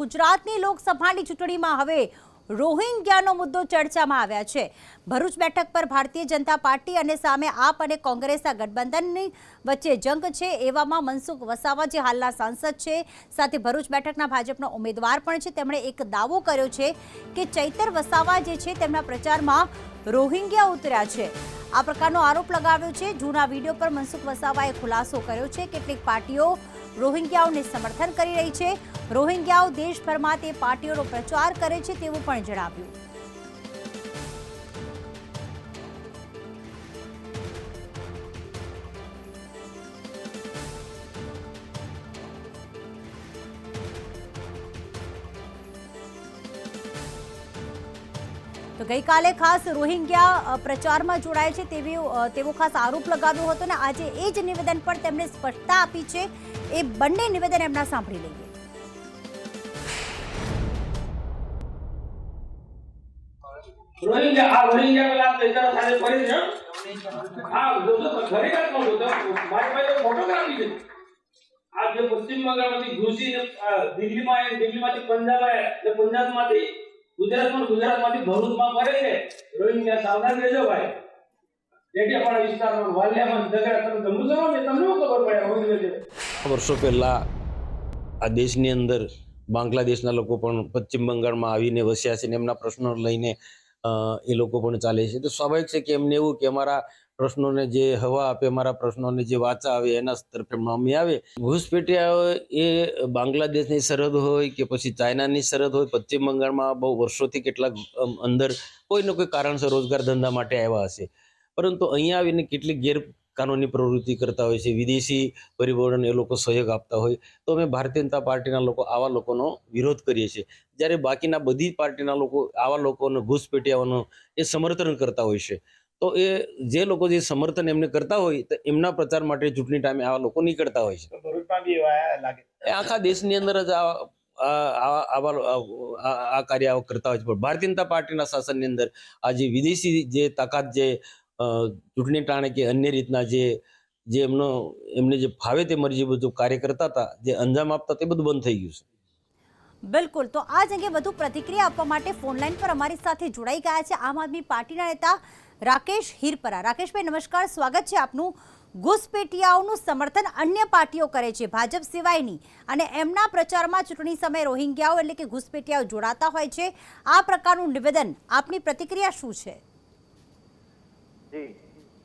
ગુજરાતની લોકસભાની ચૂંટણીમાં હવે રોહિંગ્યાનો મુદ્દો ચર્ચામાં આવ્યા છે. ભરૂચ બેઠક પર ભારતીય જનતા પાર્ટી અને સામે આપ અને કોંગ્રેસના ગઠબંધનની વચ્ચે જંગ છે એવામાં મનસુખ વસાવા જે હાલના સાંસદ છે, સાથે ભરૂચ બેઠકના ભાજપનો ઉમેદવાર પણ છે. તેમણે એક દાવો કર્યો છે કે ચૈતર વસાવા જે છે તેમના પ્રચારમાં રોહિંગ્યા ઉતર્યા છે. આ પ્રકારનો આરોપ લગાવ્યો છે. જૂના વીડિયો પર મનસુખ વસાવાએ ખુલાસો કર્યો છે. કેટલીક પાર્ટીઓ રોહિંગ્યાઓને સમર્થન કરી રહી છે. રોહિંગ્યાઓ દેશભરમાં તે પાર્ટીઓનો પ્રચાર કરે છે તેવું પણ જણાવ્યું. તો ગઈકાલે ખાસ રોહિંગ્યા પ્રચારમાં જોડાય છે તેવી તેવો ખાસ આરોપ લગાવ્યો હતો ને આજે એ જ નિવેદન પર તેમણે સ્પષ્ટતા આપી છે. એ બંને નિવેદન એમના સાંભળી લઈએ. રોહિંગ્યા મારી પંજાબ આવ્યા, એટલે પંજાબમાંથી, ગુજરાતમાં ગુજરાતમાંથી ભરૂચમાં ફરે છે. રોહિંગ્યા સાવધાન રહેજો ભાઈ. ડેડિયાપાડા વિસ્તારમાં વાલિયામાં તમે જવો ને ખબર પડે વર્ષો પહેલાં આ દેશની અંદર બાંગ્લાદેશના લોકો પણ પશ્ચિમ બંગાળમાં આવીને વસ્યા છે ને એમના પ્રશ્નો લઈને એ લોકો પણ ચાલે છે. તો સ્વાભાવિક છે કે એમને એવું કે અમારા પ્રશ્નોને જે હવા આપે, અમારા પ્રશ્નોને જે વાચા આવે, એના તરફે અમે આવે. ઘૂસપેટિયા એ બાંગ્લાદેશની સરહદ હોય કે પછી ચાઇનાની સરહદ હોય, પશ્ચિમ બંગાળમાં બહુ વર્ષોથી કેટલાક અંદર કોઈ ને કોઈ કારણસર રોજગાર ધંધા માટે આવ્યા હશે. પરંતુ અહીંયા આવીને કેટલીક ગેરકાનૂની પ્રવૃત્તિ કરતા હોય છે વિદેશી પરિબળોને એ લોકો સહયોગ આપતા હોય. તો અમે ભારતીય જનતા પાર્ટીના લોકો આવા લોકોનો વિરોધ કરીએ છીએ. જ્યારે બાકીના બધી પાર્ટીના લોકો આવા લોકોને ઘૂસપેટિયાઓનો એ સમર્થન કરતા હોય છે. તો એ જે લોકો જે સમર્થન એમને કરતા હોય તો એમના પ્રચાર માટે ચૂંટણી ટાઈમે આવા લોકો નીકળતા હોય છે. આખા દેશની અંદર જ આ આ- આ- આવા આ કાર્ય કરતા હોય છે. પણ ભારતીય જનતા પાર્ટીના શાસનની અંદર આ જે વિદેશી જે તાકાત જે ચૂંટણી ટાણે કે અન્ય રીતના જે જે એમનો, એમને જે ફાવે તે મરજી બધું કાર્ય કરતા હતા, જે અંજામ આપતા તે બધું બંધ થઈ ગયું છે. બિલકુલ. તો આ જ અંગે વધુ પ્રતિક્રિયા આપવા માટે ફોનલાઈન પર અમારી સાથે જોડાઈ ગયા છે આમ આદમી પાર્ટીના નેતા રાકેશ હિરપરા. રાકેશભાઈ, નમસ્કાર. સ્વાગત છે આપનું ઘૂસપેટિયાઓનું સમર્થન અન્ય પાર્ટીઓ કરે છે, ભાજપ સિવાયની. અને એમના પ્રચારમાં ચૂંટણી સમયે રોહિંગ્યાઓ એટલે કે ઘૂસપેટિયાઓ જોડાતા હોય છે. આ પ્રકારનું નિવેદન આપની પ્રતિક્રિયા શું છે? જી.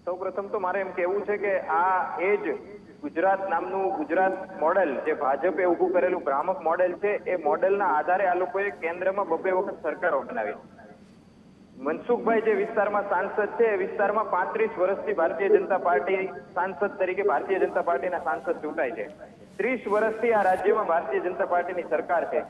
સૌપ્રથમ તો મારે એમ કહેવું છે કે આ એ જ ગુજરાત નામનું ગુજરાત મોડેલ જે ભાજપે ઊભું કરેલું ભ્રામક મોડેલ છે, એ મોડેલના આધારે આ લોકોએ કેન્દ્રમાં બબે વખત સરકારો બનાવી. મનસુખભાઈ જે વિસ્તારમાં સાંસદ છે, એ વિસ્તારમાં પાંત્રીસ વર્ષથી ભારતીય જનતા પાર્ટી સાંસદ તરીકે ભારતીય જનતા પાર્ટીના સાંસદ ચૂંટાય છે. ત્રીસ વર્ષથી આ રાજ્યમાં ભારતીય જનતા પાર્ટીની સરકાર છે.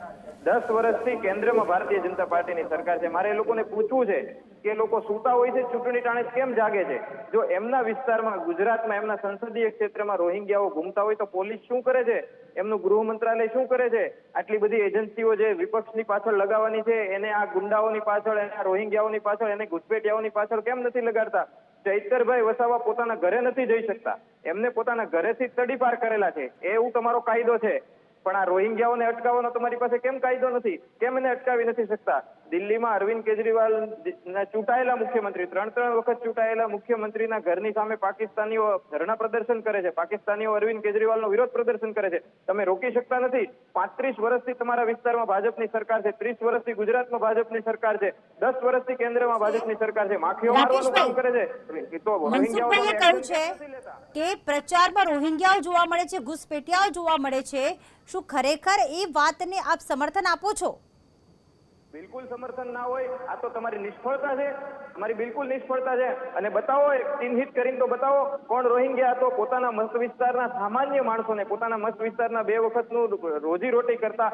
દસ વર્ષથી કેન્દ્રમાં ભારતીય જનતા પાર્ટીની સરકાર છે. મારે એ લોકોને પૂછવું છે કે લોકો સૂતા હોય છે, ચૂંટણી ટાણે કેમ જાગે છે? જો એમના વિસ્તારમાં, ગુજરાતમાં એમના સંસદીય ક્ષેત્રમાં રોહિંગ્યાઓ ઘૂમતા હોય તો પોલીસ શું કરે છે? એમનું ગૃહ મંત્રાલય શું કરે છે? આટલી બધી એજન્સીઓ જે વિપક્ષની પાછળ લગાવવાની છે, એને આ ગુંડાઓની પાછળ, એને રોહિંગ્યાઓની પાછળ, એને ઘુસપેટિયાઓની પાછળ કેમ નથી લગાડતા? ચૈતરભાઈ વસાવા પોતાના ઘરે નથી જઈ શકતા. એમને પોતાના ઘરેથી તડીપાર કરેલા છે. એવું તમારો કાયદો છે. પણ આ રોહિંગ્યાઓને અટકાવવાનો તમારી પાસે કેમ કાયદો નથી? કેમ એને અટકાવી નથી શકતા? દિલ્હીમાં અરવિંદ કેજરીવાલ ચૂંટાયેલા મુખ્યમંત્રી ત્રણ ત્રણ વખત ચૂંટાયેલા મુખ્યમંત્રીના ઘરની સામે પાકિસ્તાનીઓ ધરણા પ્રદર્શન કરે છે. પાકિસ્તાનીઓ અરવિંદ કેજરીવાલનો વિરોધ પ્રદર્શન કરે છે. તમે રોકી શકતા નથી. પાંત્રીસ વર્ષથી તમારા વિસ્તારમાં ભાજપની સરકાર છે. ત્રીસ વર્ષથી ગુજરાતમાં ભાજપની સરકાર છે. દસ વર્ષથી કેન્દ્રમાં ભાજપની સરકાર છે. માખીઓ મારવાનું કામ કરે છે. તો રોહિંગ્યાઓ કે પ્રચારમાં રોહિંગ્યાઓ જોવા મળે છે ઘુસપેટિયાઓ જોવા મળે છે. શું ખરેખર એ વાતને આપ સમર્થન આપો છો? બિલકુલ સમર્થન ના હોય. આ તો તમારી નિષ્ફળતા છે. તમારી બિલકુલ નિષ્ફળતા છે. અને બતાવો, ચિહ્નિત કરીને તો બતાવો, કોણ રોહિંગ્યા હતો પોતાના મત વિસ્તારના સામાન્ય માણસોને, પોતાના મત વિસ્તારના બે વખતનું રોજી રોટી કરતા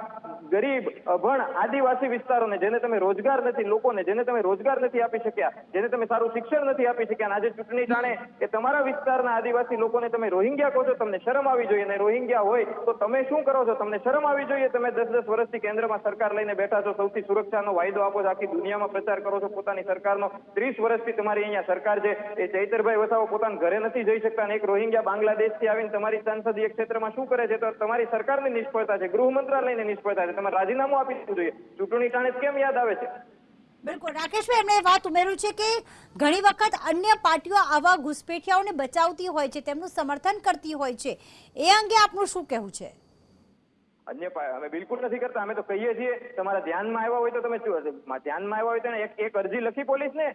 ગરીબ, અભણ, આદિવાસી વિસ્તારોને, જેને તમે રોજગાર નથી, લોકોને, જેને તમે રોજગાર નથી આપી શક્યા, જેને તમે સારું શિક્ષણ નથી આપી શક્યા આજે ચૂંટણી જાણે કે તમારા વિસ્તારના આદિવાસી લોકોને તમે રોહિંગ્યા કહો છો, તમને શરમ આવી જોઈએ, અને રોહિંગ્યા હોય તો તમે શું કરો છો? તમને શરમ આવી જોઈએ, તમે દસ દસ વર્ષથી કેન્દ્રમાં સરકાર લઈને બેઠા છો, સૌથી સુરક્ષાનો વાયદો આપો છો, આખી દુનિયામાં પ્રચાર કરો છો, પોતાની સરકારનો ત્રીસ વર્ષથી તમારી અહીંયા સરકાર છે. એ ચૈતરભાઈ વસાવો પોતાના ઘરે નથી જઈ શકતા અને એક રોહિંગ્યા બાંગ્લાદેશથી આવીને તમારી સંસદીય ક્ષેત્રમાં શું કરે છે? તો તમારી સરકારની નિષ્ફળતા છે. ગૃહ મંત્રાલયની નિષ્ફળતા છે. તમારે રાજીનામું આપી દીધું જોઈએ. ચૂંટણી ટાણે કેમ યાદ આવે છે? બિલકુલ. રાકેશભાઈ, એમણે વાત ઉમેર્યું છે કે ઘણી વખત અન્ય પાર્ટીઓ આવા ઘુસપેઠિયાઓને બચાવતી હોય છે, તેમનું સમર્થન કરતી હોય છે. એ અંગે આપનું શું કહેવું છે? અન્ય અમે બિલકુલ નથી કરતા. અમે તો કહીએ છીએ, તમારા ધ્યાનમાં આવ્યા હોય તો તમે ધ્યાનમાં આવ્યા હોય તો એક એક અરજી લખી પોલીસને?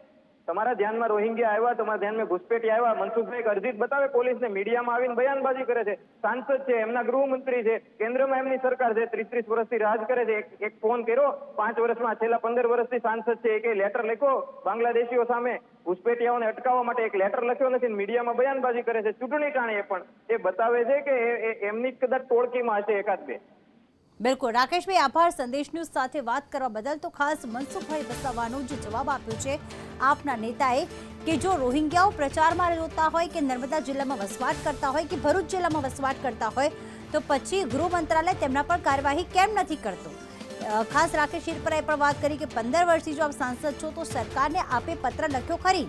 તમારા ધ્યાનમાં રોહિંગ્યા આવ્યા, તમારા ધ્યાનમાં ઘુસપેટી આવ્યા, મનસુખભાઈ એક અરજી બતાવે, પોલીસને મીડિયામાં આવીને બયાનબાજી કરે છે. સાંસદ છે, એમના ગૃહમંત્રી છે, કેન્દ્રમાં એમની સરકાર છે ત્રીસ ત્રીસ વર્ષથી રાજ કરે છે. એક ફોન કર્યો, પાંચ વર્ષમાં, છેલ્લા પંદર વર્ષથી સાંસદ છે, એક લેટર લખ્યો. બાંગ્લાદેશીઓ સામે ઘુસપેટિયાઓને અટકાવવા માટે એક લેટર લખ્યો નથી, મીડિયામાં બયાનબાજી કરે છે. ચૂંટણી ટાણે પણ એ બતાવે છે કે એમની કદાચ ટોળકીમાં હશે એકાદ બે. બિલકુલ. રાકેશભાઈ, આભાર. સંદેશ ન્યૂઝ સાથે વાત કરવા બદલ તો ખાસ મનસુખભાઈ વસાવાનો જે જવાબ આપ્યો છે આપના નેતાએ કે જો રોહિંગ્યાઓ પ્રચારમાં રહેતા હોય કે નર્મદા જિલ્લામાં વસવાટ કરતા હોય કે ભરૂચ જિલ્લામાં વસવાટ કરતા હોય, તો પછી ગૃહ મંત્રાલય તેમના પર કાર્યવાહી કેમ નથી કરતું? ખાસ રાકેશ શિરપરાએ પણ વાત કરી કે પંદર વર્ષથી જો આપ સાંસદ છો તો સરકારને આપે પત્ર લખ્યો ખરી?